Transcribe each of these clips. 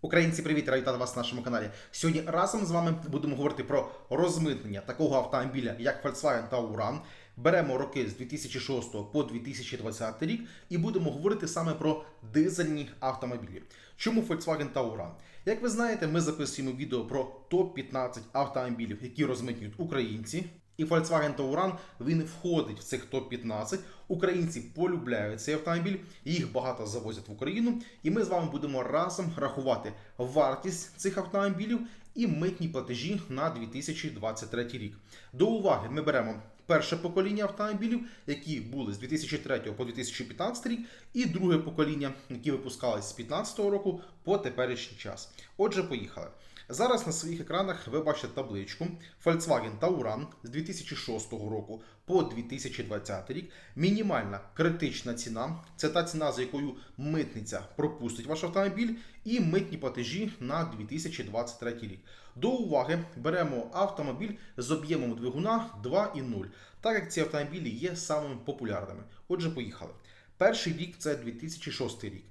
Українці, привіт, раді вітати вас на нашому каналі. Сьогодні разом з вами будемо говорити про розмитнення такого автомобіля, як Volkswagen Tauran. Беремо роки з 2006 по 2020 рік і будемо говорити саме про дизельні автомобілі. Чому Volkswagen Tauran? Як ви знаєте, ми записуємо відео про топ-15 автомобілів, які розмитнюють українці. І Volkswagen Tauran він входить в цих топ-15. Українці полюбляють цей автомобіль, їх багато завозять в Україну. І ми з вами будемо разом рахувати вартість цих автомобілів і митні платежі на 2023 рік. До уваги ми беремо перше покоління автомобілів, які були з 2003 по 2015 рік, і друге покоління, які випускались з 2015 року по теперішній час. Отже, поїхали. Зараз на своїх екранах ви бачите табличку Volkswagen Tauran з 2006 року по 2020 рік. Мінімальна критична ціна це та ціна, за якою митниця пропустить ваш автомобіль, і митні платежі на 2023 рік. До уваги беремо автомобіль з об'ємом двигуна 2,0, так як ці автомобілі є самими популярними. Отже, поїхали. Перший рік це 2006 рік.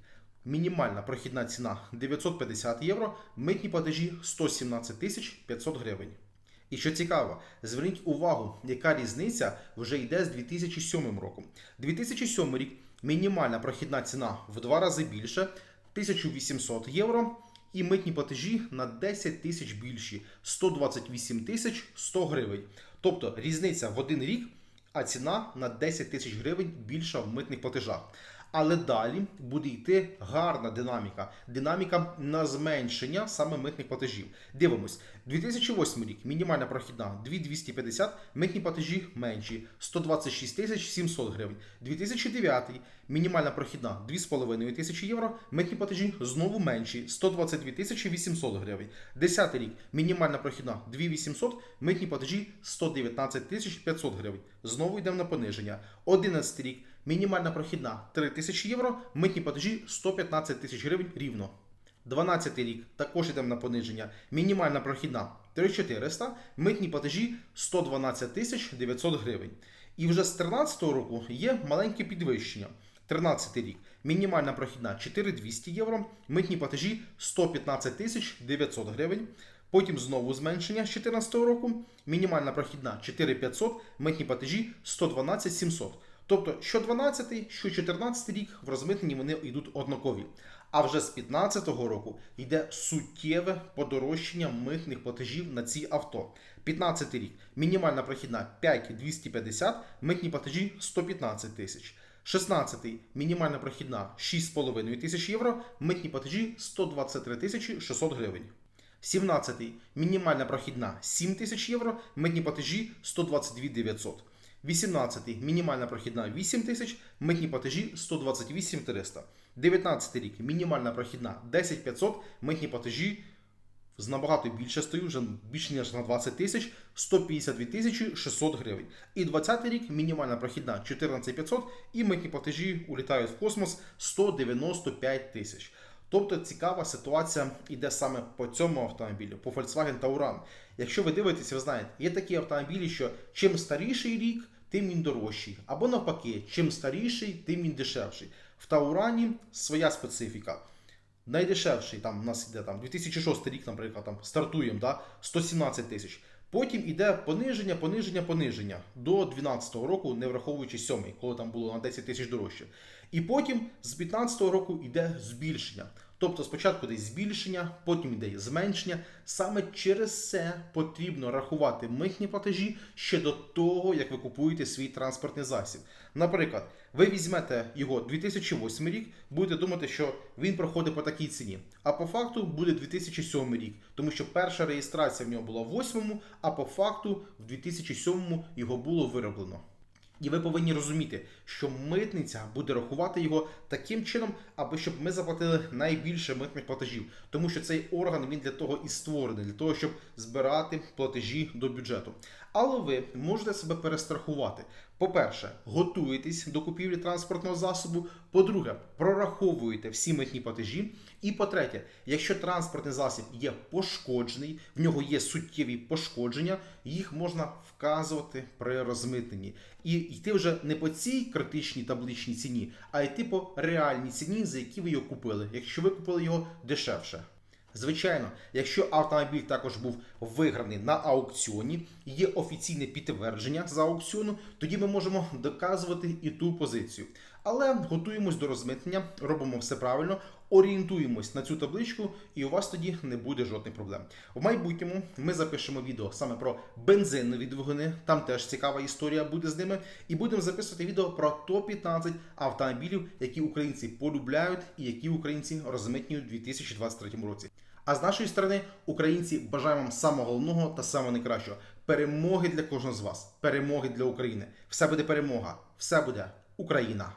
Мінімальна прохідна ціна 950 євро, митні платежі 117 тисяч 500 гривень. І що цікаво, зверніть увагу, яка різниця вже йде з 2007 роком. 2007 рік мінімальна прохідна ціна в два рази більше 1800 євро. І митні платежі на 10 тисяч більші 128 тисяч 100 гривень. Тобто різниця в один рік, а ціна на 10 тисяч гривень більша в митних платежах. Але далі буде йти гарна динаміка. Динаміка на зменшення саме митних платежів. Дивимось, 2008 рік мінімальна прохідна 2250, митні платежі менші 126 тисяч 700 гривень. 2009 мінімальна прохідна 2,5 тисячі євро, митні платежі знову менші 122 тисячі 800 гривень. 10 рік мінімальна прохідна 2800, митні платежі 119 тисяч 500 гривень. Знову йдемо на пониження. 11 рік мінімальна прохідна 3 тисячі євро, митні платежі 115 тисяч гривень рівно. 12 рік також йдемо на пониження. Мінімальна прохідна 3400, митні платежі 112 тисяч 900 гривень. І вже з 13 року є маленьке підвищення. 13 рік. Мінімальна прохідна 4200 євро, митні платежі 115 тисяч 900 гривень. Потім знову зменшення з 2014 року. Мінімальна прохідна 4500, митні платежі 112 700. Тобто, що 12, що 14 рік в розмитненні вони йдуть однакові. А вже з 2015 року йде суттєве подорожчання митних платежів на ці авто. 15 рік мінімальна прохідна 5250, митні платежі 115 тисяч. 16 мінімальна прохідна 6,5 тисяч євро, митні платежі 123 тисячі 600 гривень. 17 мінімальна прохідна 7 тисяч євро, митні платежі 122 900. 18 мінімальна прохідна 8 тисяч, митні платежі 128 300. 19 рік мінімальна прохідна 10 500, митні платежі з набагато більше стою, вже більше ніж на 20 тисяч, 152 тисячі 600 гривень. І 20 рік мінімальна прохідна 14 500 і митні платежі улітають в космос 195 тисяч. Тобто цікава ситуація йде саме по цьому автомобілю, по Volkswagen Tauran. Якщо ви дивитеся, ви знаєте, є такі автомобілі, що чим старіший рік, тим він дорожчий. Або навпаки, чим старіший, тим він дешевший. В Таурані своя специфіка. Найдешевший там у нас йде там 2006 рік, наприклад, там стартуємо да, 117 тисяч. Потім іде пониження, пониження, пониження до 2012 року, не враховуючи 7, коли там було на 10 тисяч дорожче. І потім з 2015 року йде збільшення. Тобто спочатку йде збільшення, потім йде зменшення. Саме через це потрібно рахувати митні платежі ще до того, як ви купуєте свій транспортний засіб. Наприклад, ви візьмете його 2008 рік, будете думати, що він проходить по такій ціні. А по факту буде 2007 рік, тому що перша реєстрація в нього була в 8, а по факту в 2007 його було вироблено. І ви повинні розуміти, що митниця буде рахувати його таким чином, аби щоб ми заплатили найбільше митних платежів, тому що цей орган він для того і створений, для того, щоб збирати платежі до бюджету. Але ви можете себе перестрахувати. По-перше, готуєтесь до купівлі транспортного засобу. По-друге, прораховуєте всі митні платежі. І по-третє, якщо транспортний засіб є пошкоджений, в нього є суттєві пошкодження, їх можна вказувати при розмитненні. І йти вже не по цій критичній табличній ціні, а йти по реальній ціні, за які ви його купили, якщо ви купили його дешевше. Звичайно, якщо автомобіль також був виграний на аукціоні, є офіційне підтвердження за аукціону, тоді ми можемо доказувати і ту позицію. Але готуємось до розмитнення, робимо все правильно, орієнтуємось на цю табличку, і у вас тоді не буде жодних проблем. В майбутньому ми запишемо відео саме про бензинові двигуни. Там теж цікава історія буде з ними. І будемо записувати відео про топ-15 автомобілів, які українці полюбляють і які українці розмитнюють у 2023 році. А з нашої сторони, українці, бажаємо вам самого головного та самого найкращого. Перемоги для кожного з вас, перемоги для України. Все буде перемога, все буде Україна.